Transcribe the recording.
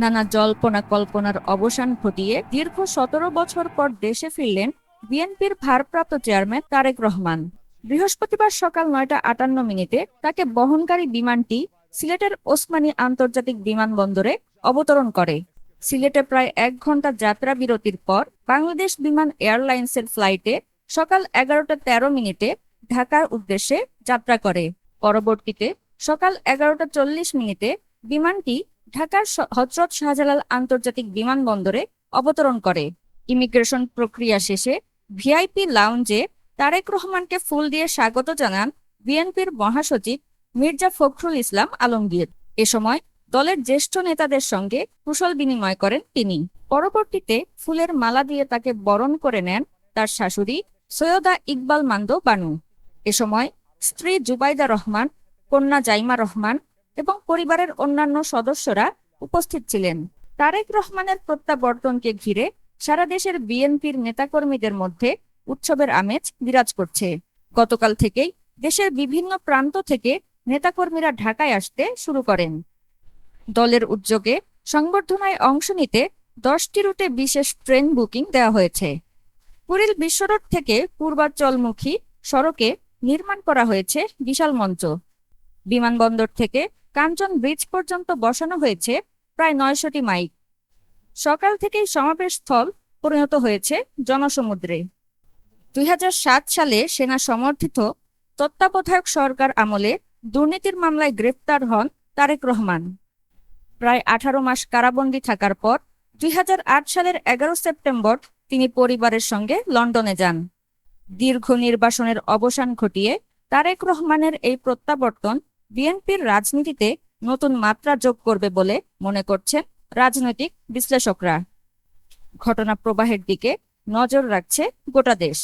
নানা জল্পনা কল্পনার অবসান ঘটিয়ে দীর্ঘ সতেরো বছর পর দেশে ফিরলেন বিএনপির ভারপ্রাপ্ত চেয়ারম্যান তারেক রহমান। বৃহস্পতিবার সকাল নয়টা আটান্ন মিনিটে তাকে বহনকারী বিমানটি সিলেটের ওসমানী আন্তর্জাতিক বিমানবন্দরে অবতরণ করে। সিলেটে প্রায় এক ঘণ্টা যাত্রা বিরতির পর বাংলাদেশ বিমান এয়ারলাইন্সের ফ্লাইটে সকাল এগারোটা তেরো মিনিটে ঢাকার উদ্দেশ্যে যাত্রা করে। পরবর্তীতে সকাল এগারোটা চল্লিশ মিনিটে বিমানটি ঢাকার হজরত শাহজালাল আন্তর্জাতিক বিমানবন্দরে অবতরণ করে। ইমিগ্রেশন প্রক্রিয়া শেষে ভিআইপি লাউঞ্জে তারেক রহমানকে ফুল দিয়ে স্বাগত জানান বিএনপির মহাসচিব মির্জা ফখরুল ইসলাম আলমগীর। এ সময় দলের জ্যেষ্ঠ নেতাদের সঙ্গে কুশল বিনিময় করেন তিনি। পরবর্তীতে ফুলের মালা দিয়ে তাকে বরণ করে নেন তার শাশুড়ি সৈয়দা ইকবাল মান্দ বানু। এ সময় স্ত্রী জুবাইদা রহমান, কন্যা জাইমা রহমান এবং পরিবারের অন্যান্য সদস্যরা উপস্থিত ছিলেন। তারেক রহমানের প্রত্যাবর্তনকে ঘিরে সারা দেশের বিএনপির নেতাকর্মীদের মধ্যে উৎসবের আমেজ বিরাজ করছে। গতকাল থেকেই দেশের বিভিন্ন প্রান্ত থেকে নেতাকর্মীরা ঢাকায় আসতে শুরু করেন। দলের উদ্যোগে সংবর্ধনায় অংশ নিতে দশটি রুটে বিশেষ ট্রেন বুকিং দেওয়া হয়েছে। কুড়িল বিশ্বরোড থেকে পূর্বাঞ্চলমুখী সড়কে নির্মাণ করা হয়েছে বিশাল মঞ্চ। বিমানবন্দর থেকে কাঞ্চন ব্রিজ পর্যন্ত বসানো হয়েছে প্রায় নয়শটি মাইক সকাল থেকেই সমাবেশ স্থল পরিণত হয়েছে জনসমুদ্রে। দুই হাজার সাত সালে সেনা সমর্থিত তত্ত্বাবধায়ক সরকার আমলে দুর্নীতির মামলায় গ্রেফতার হন তারেক রহমান। প্রায় আঠারো মাস কারাবন্দী থাকার পর দুই হাজার আট সালের এগারো সেপ্টেম্বর তিনি পরিবারের সঙ্গে লন্ডনে যান। দীর্ঘ নির্বাসনের অবসান ঘটিয়ে তারেক রহমানের এই প্রত্যাবর্তন বিএনপির রাজনীতিতে নতুন মাত্রা যোগ করবে বলে মনে করছেন রাজনৈতিক বিশ্লেষকরা। ঘটনা প্রবাহের দিকে নজর রাখছে গোটা দেশ।